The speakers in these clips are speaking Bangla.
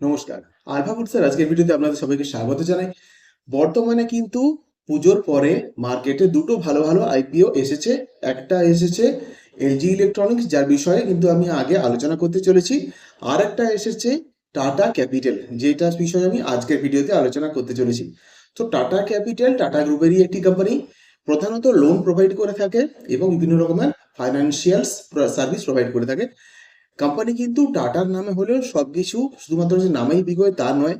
নমস্কার। আলফা ফুডসের আজকের ভিডিওতে আপনাদের সবাইকে স্বাগত জানাই। বর্তমানে কিন্তু পুজোর পরে মার্কেটে দুটো ভালো ভালো আইপিও এসেছে। একটা এসেছে এলজি ইলেকট্রনিক্স যার বিষয়ে কিন্তু আমি আগে আলোচনা করতে চলেছি। আর একটা এসেছে টাটা ক্যাপিটাল যেটার বিষয়ে আমি আজকের ভিডিওতে আলোচনা করতে চলেছি। তো টাটা ক্যাপিটাল টাটা গ্রুপেরই একটি কোম্পানি প্রধানত লোন প্রোভাইড করে থাকে এবং বিভিন্ন রকমের ফাইন্যান্সিয়াল সার্ভিস প্রোভাইড করে থাকে। কোম্পানি কিন্তু টাটার নামে হলেও সবকিছু শুধুমাত্র যে নামেই বিগয় তা নয়।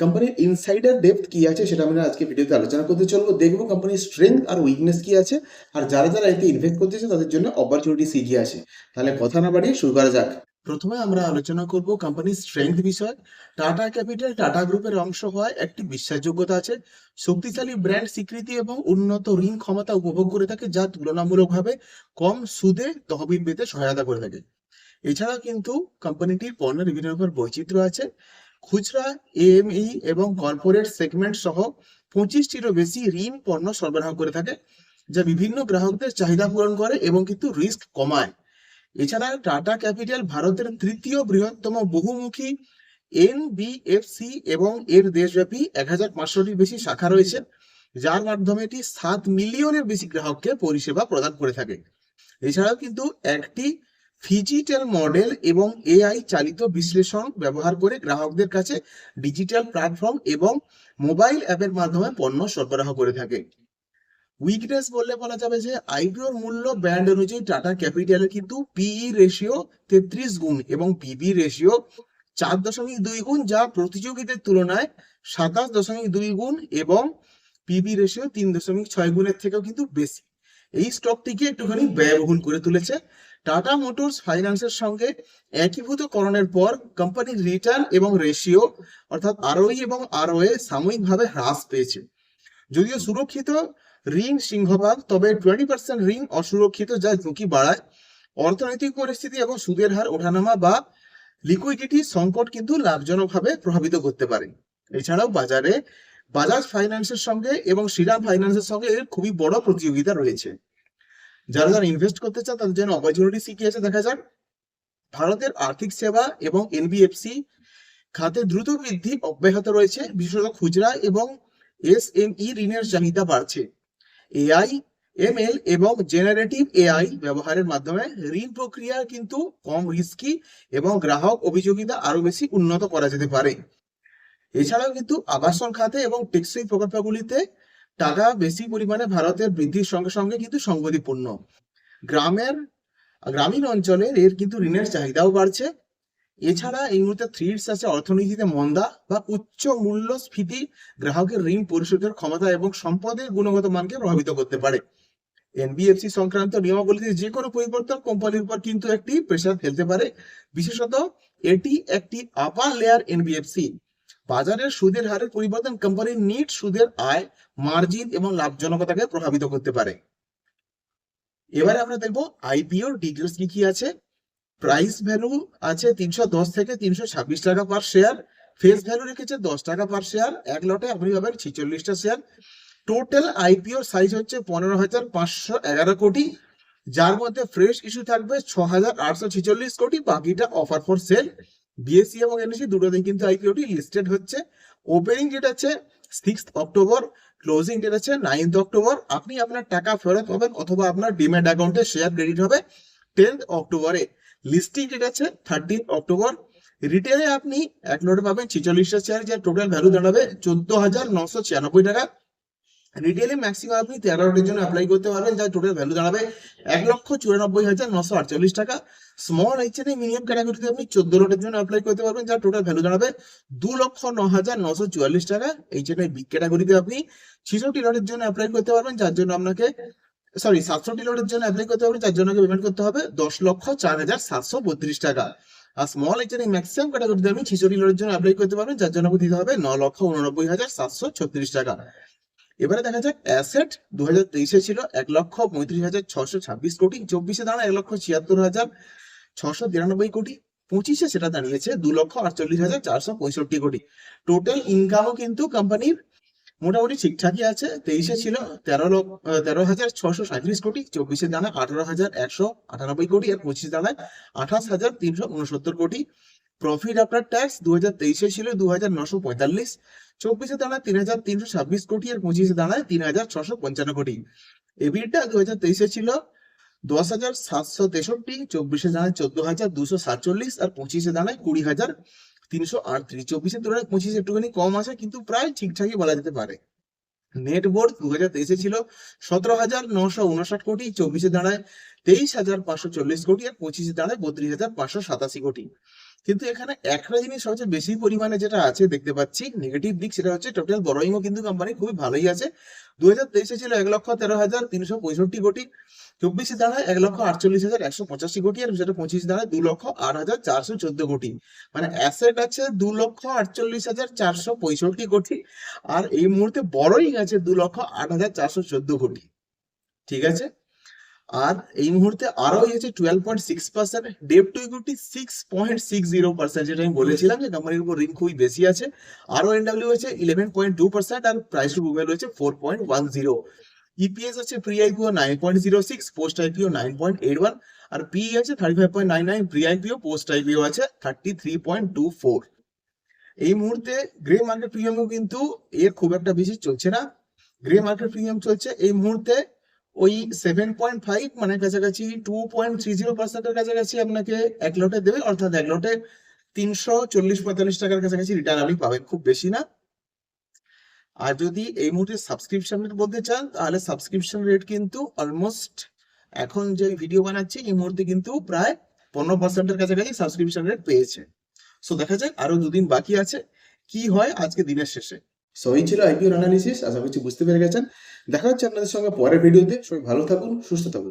কোম্পানির ইনসাইডার ডেপথ কি আছে সেটা আমরা আজকে ভিডিওতে আলোচনা করতে চলবো। দেখব কোম্পানির স্ট্রেংথ আর উইকনেস কি আছে। আর যারা যারা এতে ইনভেস্ট করতেছে তাদের জন্য অপরচুনিটি সি কি আছে। তাহলে কথা না বাড়িয়ে শুরু করা যাক। প্রথমে আমরা আলোচনা করব কোম্পানির স্ট্রেংথ বিষয়। টাটা ক্যাপিটাল টাটা গ্রুপের অংশ হওয়ায় একটি বিশ্বাসযোগ্যতা আছে। শক্তিশালী ব্র্যান্ড স্বীকৃতি এবং উন্নত ঋণ ক্ষমতা উপভোগ করে থাকে যা তুলনামূলকভাবে কম সুদে তহবিল পেতে সহায়তা করে থাকে। এছাড়া কিন্তু কোম্পানিটির পণ্যের বিভিন্ন রকমের বৈচিত্র্য আছে। খুচরা এএমই এবং কর্পোরেট সেগমেন্ট সহ পঁচিশটিরও বেশি ঋণ পণ্য সরবরাহ করে থাকে, যা বিভিন্ন গ্রাহকদের চাহিদা পূরণ করে এবং কিন্তু রিস্ক কমায়। এছাড়া টাটা ক্যাপিটাল ভারতের তৃতীয় বৃহত্তম বহুমুখী এনবিএফসি এবং এর দেশব্যাপী এক হাজার পাঁচশোটির বেশি শাখা রয়েছে, যার মাধ্যমে এটি সাত মিলিয়নের বেশি গ্রাহককে পরিষেবা প্রদান করে থাকে। এছাড়াও কিন্তু একটি ফিজিটাল মডেল এবং এআই চালিত বিশ্লেষণ ব্যবহার করে গ্রাহকদের কাছে ডিজিটাল প্ল্যাটফর্ম এবং মোবাইল অ্যাপের মাধ্যমে পণ্য সরবরাহ করে থাকে। উইকনেস বললে বলা যাবে যে, আইপিওর মূল্য ব্যান্ড অনুযায়ী টাটা ক্যাপিটালের কিন্তু পিই রেশিও তেত্রিশ গুণ এবং পিবি রেশিও চার দশমিক দুই গুণ, যা প্রতিযোগীদের তুলনায় সাতাশ দশমিক দুই গুণ এবং পিবি রেশিও তিন দশমিক ছয় গুণের থেকেও কিন্তু বেশি। এই স্টকটিকে একটুখানি ব্যয়বহুল করে তুলেছে। টাটা মোটরস ফাইন্যান্সের সঙ্গে একীভূতকরণের পর কোম্পানির রিটার্ন এবং রেশিও অর্থাৎ আরওই এবং আরওএ সাময়িকভাবে হ্রাস পেয়েছে। যদিও সুরক্ষিত ঋণ সিংহভাগ, তবে টোয়েন্টি পার্সেন্ট ঋণ অসুরক্ষিত যা ঝুঁকি বাড়ায়। অর্থনৈতিক পরিস্থিতি এবং সুদের হার ওঠানামা বা লিকুইডিটি সংকট কিন্তু লাভজনকভাবে প্রভাবিত করতে পারে। এছাড়াও বাজারে বাজাজ ফাইন্যান্সের সঙ্গে এবং শ্রীরাম ফাইন্যান্সের সঙ্গে এর খুবই বড় প্রতিযোগিতা রয়েছে। যারা যারা ইনভেস্ট করতে চান, তাদের জন্য অপরচুনিটি কি আছে, দেখা যাক। ভারতের আর্থিক সেবা এবং এনবিএফসি খাতে দ্রুত বৃদ্ধি অব্যাহত রয়েছে। বিশেষত খুচরা এবং এসএমই ঋণের চাহিদা বাড়ছে। এআই এমএল এবং জেনারেটিভ এআই ব্যবহারের মাধ্যমে ঋণ প্রক্রিয়া কিন্তু কম রিস্কি এবং গ্রাহক অভিযোগিতা আরও বেশি উন্নত করা যেতে পারে। এছাড়াও কিন্তু আবাসন খাতে এবং টেকসই প্রকল্পগুলিতে টাকা বেশি পরিমাণে ভারতের বৃদ্ধির সঙ্গে সঙ্গে কিন্তু সংগতিপূর্ণ। গ্রামের, গ্রামীণ অঞ্চলে এর কিন্তু ঋণের চাহিদাও বাড়ছে। এছাড়া এই মুহূর্তে থ্রিডস আছে অর্থনীতিতে মন্দা বা উচ্চ মূল্যস্ফীতি গ্রাহকের ঋণ পরিশোধের ক্ষমতা এবং সম্পদের গুণগত মানকে প্রভাবিত করতে পারে। এনবিএফসি সংক্রান্ত নিয়মাবলীতে যে কোনো পরিবর্তন কোম্পানির উপর কিন্তু একটি প্রেশার ফেলতে পারে। বিশেষত এটি একটি আপার লেয়ার এনবিএফসি বাজারের সুদের হারের পরিবর্তন কোম্পানির নিট সুদের আয় মার্জিন এবং লাভজনকতাকে প্রভাবিত করতে পারে। এবারে আমরা দেখব আইপিওর ডিটেলস কি কি আছে। প্রাইস ভ্যালু আছে তিনশো দশ থেকে তিনশো ছাব্বিশ টাকা পার শেয়ার ফেস ভ্যালু রেখেছে দশ টাকা পার শেয়ার এক লটে আপনি পাবেন ছিচল্লিশটা শেয়ার টোটাল আইপিওর সাইজ হচ্ছে পনেরো হাজার পাঁচশো এগারো কোটি, যার মধ্যে ফ্রেশ ইস্যু থাকবে ছ হাজার আটশো ছিচল্লিশ কোটি, বাকিটা অফার ফর সেল বিএসসি এবং এনএসসি দুটোতেই কিন্তু আইপিওটি লিস্টেড হচ্ছে। ওপেনিং ডেট আছে সিক্স অক্টোবর ক্লোজিং ডেট আছে নাইন্থ অক্টোবর আপনি আপনার টাকা ফেরত পাবেন অথবা আপনার ডিম্যাট অ্যাকাউন্টে শেয়ার ক্রেডিট হবে টেন্থ অক্টোবরে লিস্টিং ডেট আছে থার্টিন অক্টোবর রিটেলে আপনি এক লটে পাবেন ছিচল্লিশটা শেয়ার যার টোটাল ভ্যালু দাঁড়াবে চোদ্দ হাজার নশো ছিয়ানব্বই টাকা। রিটেলে ম্যাক্সিমাম আপনি তেরো রোডের জন্য অ্যাপ্লাই করতে পারবেন, যার টোটাল ভ্যালু দাঁড়াবে এক লক্ষ চুরানব্বই হাজার নশো আটচল্লিশ টাকা। স্মল এইচএন মিনিমাম ক্যাটাগরিতে আপনি চোদ্দ রোডের জন্য অ্যাপ্লাই করতে পারবেন, যার টোটাল ভ্যালু দাঁড়াবে দু লক্ষ ন হাজার নশো চুয়াল্লিশ টাকা। এইচএন বিগ ক্যাটাগরিতে আপনি ছেষট্টি লটের জন্য অ্যাপ্লাই করতে পারবেন, যার জন্য আপনাকে সরি সাতষট্টি লটের জন্য অ্যাপ্লাই করতে পারবেন, যার জন্য পেমেন্ট করতে হবে দশ লক্ষ চার হাজার সাতশো বত্রিশ টাকা। আর স্মল এইচএন ম্যাক্সিমাম ক্যাটাগরিতে আপনি ছেষট্টি লটের জন্য অ্যাপ্লাই করতে পারবেন, যার জন্য দিতে হবে ন লক্ষ উননব্বই হাজার সাতশো ছত্রিশ টাকা। এবারে দেখা যাক অ্যাসেট দু হাজার তেইশে ছিল এক লক্ষ পঁয়ত্রিশ হাজার ছশো ছাব্বিশ কোটি, চব্বিশে দাঁড়ায় এক লক্ষ ছিয়াত্তর হাজার ছশো তিরানব্বই কোটি, পঁচিশে সেটা দাঁড়িয়েছে দু লক্ষ আটচল্লিশ হাজার চারশো পঁয়ষট্টি কোটি। টোটাল ইনকামও কিন্তু কোম্পানির মোটামুটি ঠিকঠাকই আছে, তেইশে ছিল তেরো লক্ষ তেরো হাজার ছশো সাঁত্রিশ কোটি, চব্বিশে দাঁড়ায় আঠারো হাজার একশো আটানব্বই কোটি আর পঁচিশে দাঁড়ায় আঠাশ হাজার তিনশো উনসত্তর কোটি। প্রফিট আফটার ট্যাক্স দু হাজার তেইশে ছিল দু হাজার নশো পঁয়তাল্লিশ, চব্বিশে দাঁড়ায় তিন হাজার তিনশো ছাব্বিশ কোটি আর পঁচিশে দাঁড়ায় তিন হাজার ছশো পঞ্চান্ন কোটি। এবিটা দু হাজার তেইশে ছিল দশ হাজার সাতশো তেষট্টি, চব্বিশে দাঁড়ায় চোদ্দ হাজার দুশো সাতচল্লিশ আর পঁচিশে দাঁড়ায় কুড়ি হাজার তিনশো আটত্রিশ। চব্বিশের তুলনায় পঁচিশে একটুখানি কম আছে কিন্তু প্রায় ঠিকঠাকই বলা যেতে পারে। নেট বোর্ড দু হাজার তেইশে ছিল সতেরো হাজার নশো উনষাট কোটি, চব্বিশে দাঁড়ায় তেইশ হাজার পাঁচশো চল্লিশ কোটি আর পঁচিশে দাঁড়ায় বত্রিশ হাজার পাঁচশো সাতাশি কোটি। কিন্তু এখানে একটা জিনিস সবচেয়ে বেশি পরিমাণে যেটা আছে দেখতে পাচ্ছি নেগেটিভ দিক সেটা হচ্ছে টোটাল বড়ইংও কিন্তু কোম্পানি খুবই ভালোই আছে। দু হাজার তেইশে ছিল এক লক্ষ তেরো হাজার তিনশো পঁয়ষট্টি কোটি, চব্বিশে দাঁড়ায় এক লক্ষ আটচল্লিশ হাজার একশো পঁচাশি কোটি আর যেটা পঁচিশে দাঁড়ায় দু লক্ষ আট হাজার চারশো চোদ্দ কোটি। মানে অ্যাসেট আছে দু লক্ষ আটচল্লিশ হাজার চারশো পঁয়ষট্টি কোটি আর এই মুহূর্তে বড়ই আছে দু লক্ষ আট হাজার চারশো চোদ্দ কোটি। ঠিক আছে? আর এই মুহূর্তে আরও হয়েছে twelve point six percent debt to equity six point six zero percent যেটা আমি বলেছিলাম যে কোম্পানির উপর ঋণ খুবই বেশি আছে। আরও এনডাব্লিউ হচ্ছে ইলেভেন পয়েন্ট টু পার্সেন্ট আর প্রাইস টু বুক রয়েছে four point one zero EPS হচ্ছে pre IPO nine point zero six post IPO nine point eight one আর পি আছে thirty five point nine nine pre IPO post IPO আছে thirty three point two four এই মুহূর্তে গ্রে মার্কেট প্রিমিয়ামও কিন্তু এর খুব একটা বেশি চলছে না। গ্রে মার্কেট প্রিমিয়াম চলছে। এই মুহূর্তে ওই সেভেন পয়েন্ট ফাইভ মানে কাছাকাছি টু পয়েন্ট থ্রি জিরো পার্সেন্টের কাছাকাছি আপনাকে এক লটে দেবে, অর্থাৎ এক লটে তিনশো চল্লিশ পঁয়তাল্লিশ টাকার কাছাকাছি রিটার্ন আপনি পাবেন, খুব বেশি না। আর যদি এই মুহূর্তে সাবস্ক্রিপশন রেট বলতে চান, তাহলে সাবস্ক্রিপশন রেট কিন্তু অলমোস্ট এখন যে ভিডিও বানাচ্ছি, এই মুহূর্তে কিন্তু প্রায় পনেরো পার্সেন্টের কাছাকাছি সাবস্ক্রিপশন রেট পেয়েছে। সো দেখা যাক আরও দুদিন বাকি আছে, কি হয় আজকে দিনের শেষে। সো এই ছিল আইপিও অ্যানালিসিস আশা করছি বুঝতে পেরে গেছেন। দেখা হচ্ছে আপনাদের সঙ্গে পরের ভিডিওতে সবাই ভালো থাকুন, সুস্থ থাকুন।